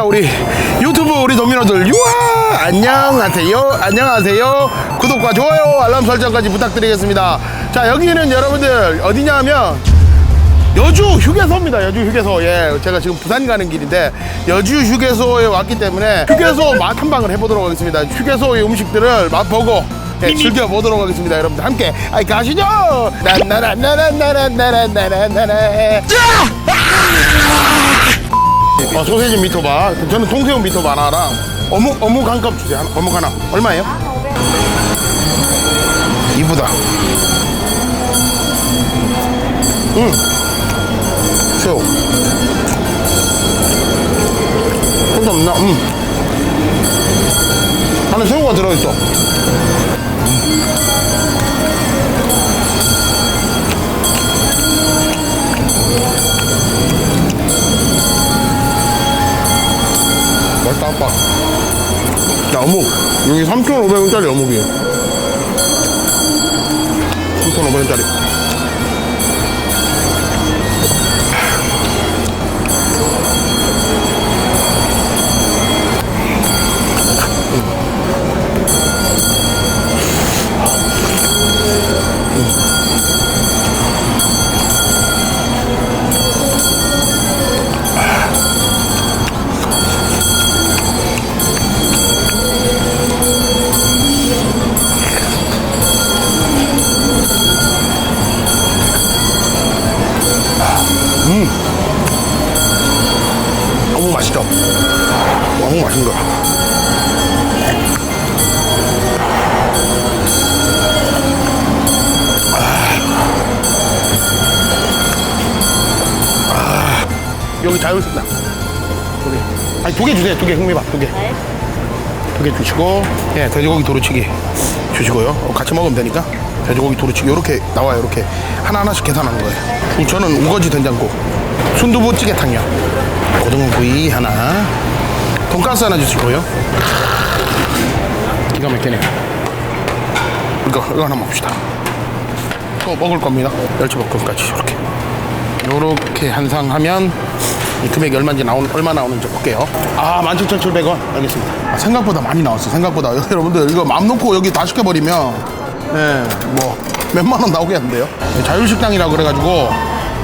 반갑습니다 우리 유튜브 우리 도민호들 유아 안녕하세요 안녕하세요 구독과 좋아요 알람 설정까지 부탁드리겠습니다 자 여기는 여러분들 어디냐 하면 여주 휴게소입니다 여주 휴게소 예 제가 지금 부산 가는 길인데 여주 휴게소에 왔기 때문에 휴게소 맛 탐방을 해보도록 하겠습니다 휴게소의 음식들을 맛보고 예, 즐겨보도록 하겠습니다 여러분들 함께 아이 가시죠 나나나나나나나나나나나 어, 소세지 미토바. 저는 통새우 미토바 하나랑 어묵 어묵 한 컵 주세요. 어묵 하나. 얼마예요? 이쁘다. 응. 새우. 혼자 없나? 응. 안에 새우가 들어있어. 맛있다, 아빠. 자, 어묵. 여기 3,500원짜리 어묵이에요. 3,500원짜리. 여기 자율식당. 두 개. 아니, 두 개 주세요. 두 개, 흥미밥. 두 개. 두개 주시고, 예, 돼지고기 도루치기 주시고요. 어, 같이 먹으면 되니까. 돼지고기 도루치기. 이렇게 나와요. 이렇게. 하나하나씩 계산하는 거예요. 저는 우거지 된장국. 순두부 찌개탕이요. 고등어 구이 하나. 돈가스 하나 주시고요. 기가 막히네요. 이거, 이거 하나 먹읍시다. 또 먹을 겁니다. 멸치볶음까지 이렇게. 요렇게 한 상 하면 이 금액이 얼마인지 나오, 얼마 나오는지 볼게요. 아, 17,700원. 알겠습니다. 아, 생각보다 많이 나왔어. 생각보다. 여러분들, 이거 마음 놓고 여기 다 시켜버리면, 예, 뭐, 몇만 원 나오겠는데요? 자율식당이라 그래가지고,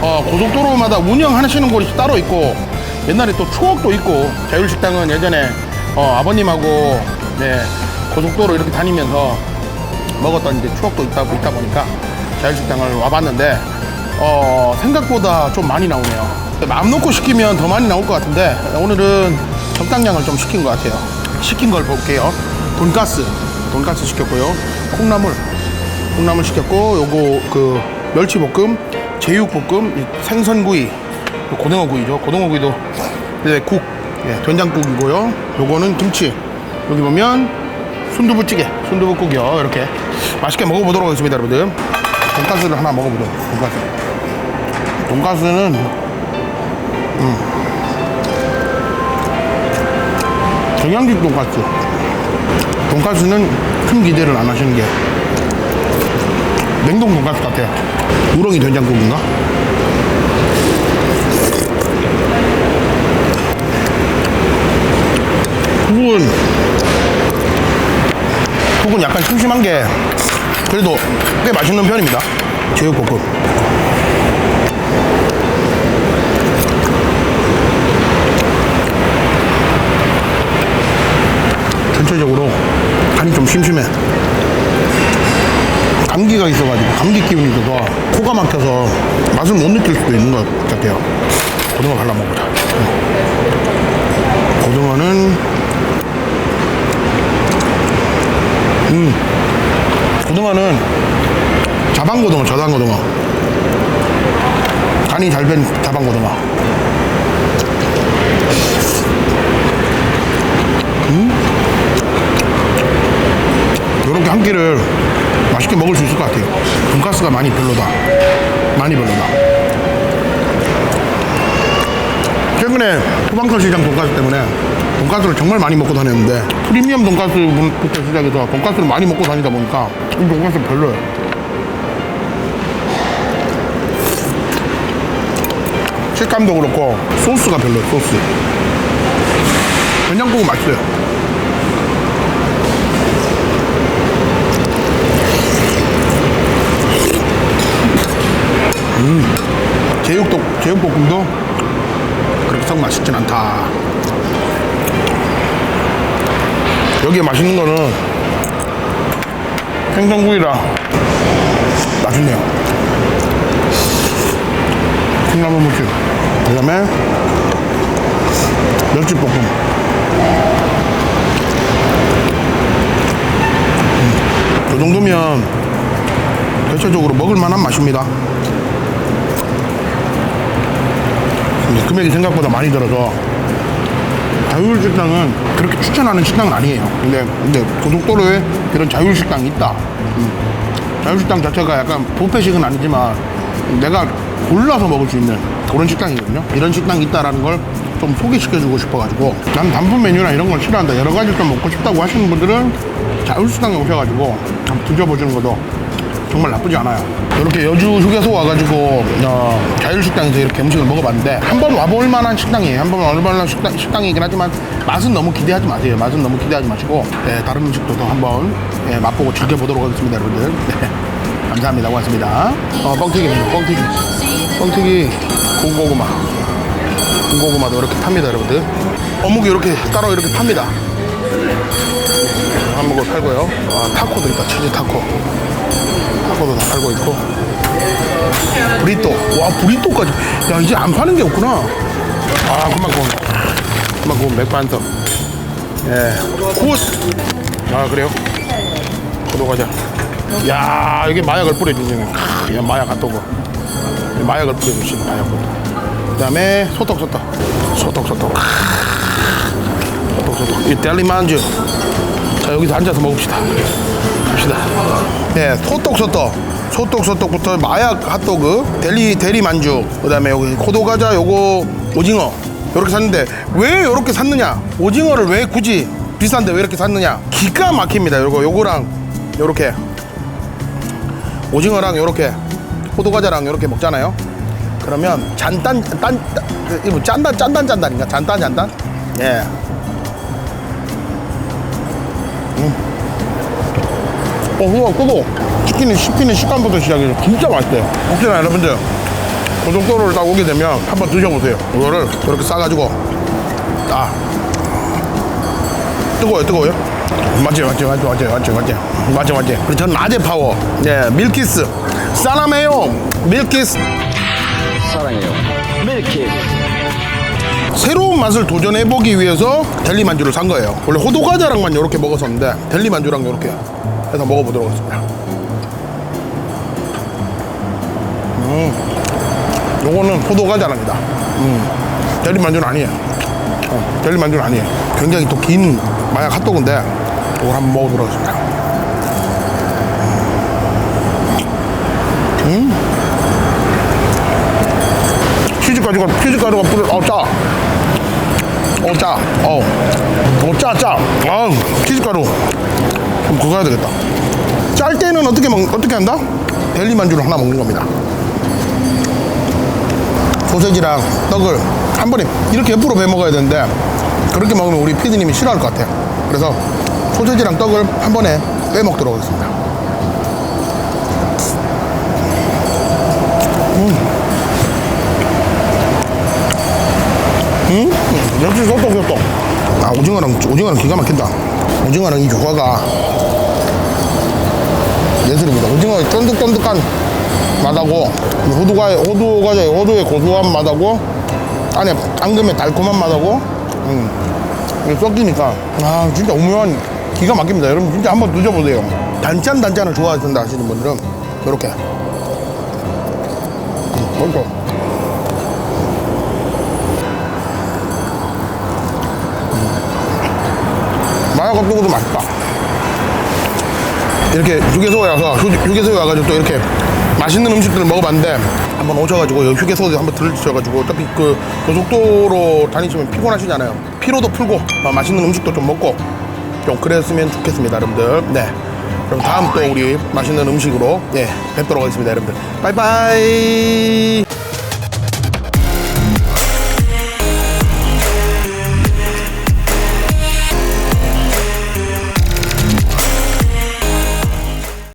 어, 고속도로마다 운영하시는 곳이 따로 있고, 옛날에 또 추억도 있고, 자율식당은 예전에, 어, 아버님하고, 네, 고속도로 이렇게 다니면서 먹었던 이제 추억도 있다, 있다 보니까 자율식당을 와봤는데 어, 생각보다 좀 많이 나오네요. 마음 놓고 시키면 더 많이 나올 것 같은데 오늘은 적당량을 좀 시킨 것 같아요. 시킨 걸 볼게요. 돈가스, 돈가스 시켰고요. 콩나물, 콩나물 시켰고 요거 그 멸치볶음, 제육볶음, 이 생선구이, 요 고등어구이죠. 고등어구이도 네, 국, 예, 된장국이고요. 요거는 김치. 여기 보면 순두부찌개, 순두부국이요. 이렇게 맛있게 먹어보도록 하겠습니다, 여러분들. 돈가스를 하나 먹어보도록. 돈가스. 돈가스는 경양식 돈가스. 돈가스는 큰 기대를 안 하시는 게 냉동 돈가스 같아요. 우렁이 된장국인가? 국은 국은 약간 심심한 게 그래도 꽤 맛있는 편입니다. 제육볶음. 전체적으로 간이 좀 심심해. 감기가 있어가지고 감기 기운이 있어서 코가 막혀서 맛을 못 느낄 수도 있는 것 같아요. 고등어 발라 먹보자 고등어는 음 고등어는 자방고등어 저당 고등어 간이 잘된 자방고등어 끼를 맛있게 먹을 수 있을 것 같아요. 돈가스가 많이 별로다. 많이 별로다. 최근에 후방철 시장 돈가스 때문에 돈가스를 정말 많이 먹고 다녔는데 프리미엄 돈가스부터 시작해서 돈가스를 많이 먹고 다니다 보니까 이 돈가스 별로예요. 식감도 그렇고 소스가 별로예요. 소스. 된장국은 맛있어요. 음, 제육볶음도 그렇게 썩 맛있진 않다. 여기에 맛있는 거는 생선구이라 맛있네요. 콩나물 무침. 그 다음에 멸치볶음. 음, 이 정도면 대체적으로 먹을 만한 맛입니다. 금액이 생각보다 많이 들어서 자율 식당은 그렇게 추천하는 식당은 아니에요. 근데 근데 고속도로에 이런 자율 식당이 있다. 음. 자율 식당 자체가 약간 뷔페식은 아니지만 내가 골라서 먹을 수 있는 그런 식당이거든요. 이런 식당이 있다라는 걸 좀 소개시켜주고 싶어가지고 난 단품 메뉴나 이런 걸 싫어한다. 여러 가지 좀 먹고 싶다고 하시는 분들은 자율 식당에 오셔가지고 한번 드셔보시는 것도 정말 나쁘지 않아요. 이렇게 여주 휴게소 와가지고 어, 자율식당에서 이렇게 음식을 먹어봤는데 한번 와볼 만한 식당이에요. 한번 와볼 만한 식당, 식당이긴 하지만 맛은 너무 기대하지 마세요. 맛은 너무 기대하지 마시고 예, 다른 음식도 더 한번 예, 맛보고 즐겨보도록 하겠습니다, 여러분들. 네. 감사합니다. 고맙습니다. 어, 뻥튀기입니다. 뻥튀기. 뻥튀기 군고구마. 군고구마도 이렇게 팝니다, 여러분들. 어묵이 이렇게 따로 이렇게 팝니다. 한국을 팔고요. 아, 타코도 있다. 치즈 타코. 타코도 다 팔고 있고. 브리또. 와, 브리또까지. 야, 이제 안 파는 게 없구나. 아, 그만 구운. 그만 구운 맥주 한 턱. 예. 굿. 아, 그래요? 과자. 야, 이게 마약을 뿌려주시네. 크, 야, 마약 핫도그. 마약을 뿌려주시네, 마약을. 그 다음에 소떡, 소떡. 소떡, 소떡. 소떡, 소떡. 이 델리만주. 자 여기서 앉아서 먹읍시다. 갑시다. 네, 소떡 소떡. 소떡 소떡부터 마약 핫도그, 대리 대리 만주, 그다음에 여기 고도 과자, 요거 오징어 이렇게 샀는데 왜 이렇게 샀느냐? 오징어를 왜 굳이 비싼데 왜 이렇게 샀느냐? 기가 막힙니다. 요거 요거랑 요렇게 오징어랑 요렇게 호두 과자랑 요렇게 먹잖아요. 그러면 잔단 딴 그, 이거 짠단 짠단 짠단인가? 잔단 잔단? 예. 어, 후가 끄고 치킨이 씹히는 식감부터 시작해서 진짜 맛있어요. 혹시나 여러분들 고속도로를 딱 오게 되면 한번 드셔보세요. 이거를 이렇게 싸가지고 아 뜨거워요, 뜨거워요. 맞지, 맞지, 맞지, 맞지, 맞지, 맞지, 맞지, 맞지. 그리고 전 낮에 파워, 예, 밀키스, 사람해요, 밀키스. 사랑해요. 밀키. 새로운 맛을 도전해보기 위해서 델리 만주를 산 거예요. 원래 호두 과자랑만 이렇게 먹었었는데 델리 만주랑 이렇게 해서 먹어보도록 하겠습니다. 음, 요거는 호두 과자랍니다. 음, 델리 만주는 아니에요. 어, 델리 만주는 아니에요. 굉장히 또 긴 마약 핫도그인데 이걸 한번 먹어보도록 하겠습니다. 치즈가루가 치즈가루가 뿌려 어 짜. 어 짜. 어. 어 짜, 짜. 아, 치즈가루. 그럼 그거 해야 되겠다. 짤 때는 어떻게 먹 어떻게 한다? 델리 만주를 하나 먹는 겁니다. 소세지랑 떡을 한 번에 이렇게 옆으로 배 먹어야 되는데 그렇게 먹으면 우리 피디님이 싫어할 것 같아. 그래서 소세지랑 떡을 한 번에 빼 먹도록 하겠습니다. 응? 역시 소떡 소떡. 아 오징어랑 오징어랑 기가 막힌다. 오징어랑 이 조화가 예술입니다. 오징어의 쫀득쫀득한 맛하고 이 호두가 호두 과자 호두의 고소한 맛하고 안에 앙금의 달콤한 맛하고 음 섞이니까 아 진짜 오묘한 기가 막힙니다. 여러분 진짜 한번 드셔보세요. 단짠 단짠을 좋아하신다 하시는 분들은 이렇게 음. 마약 핫도그도 맛있다. 이렇게 휴게소에 와서 휴, 휴게소에 와가지고 또 이렇게 맛있는 음식들을 먹어봤는데 한번 오셔가지고 여기 휴게소에 한번 들르셔가지고 어차피 그 고속도로 다니시면 피곤하시잖아요. 피로도 풀고 어, 맛있는 음식도 좀 먹고 좀 그랬으면 좋겠습니다, 여러분들. 네. 그럼 다음 또 우리 맛있는 음식으로 예 뵙도록 하겠습니다, 여러분들. 바이바이.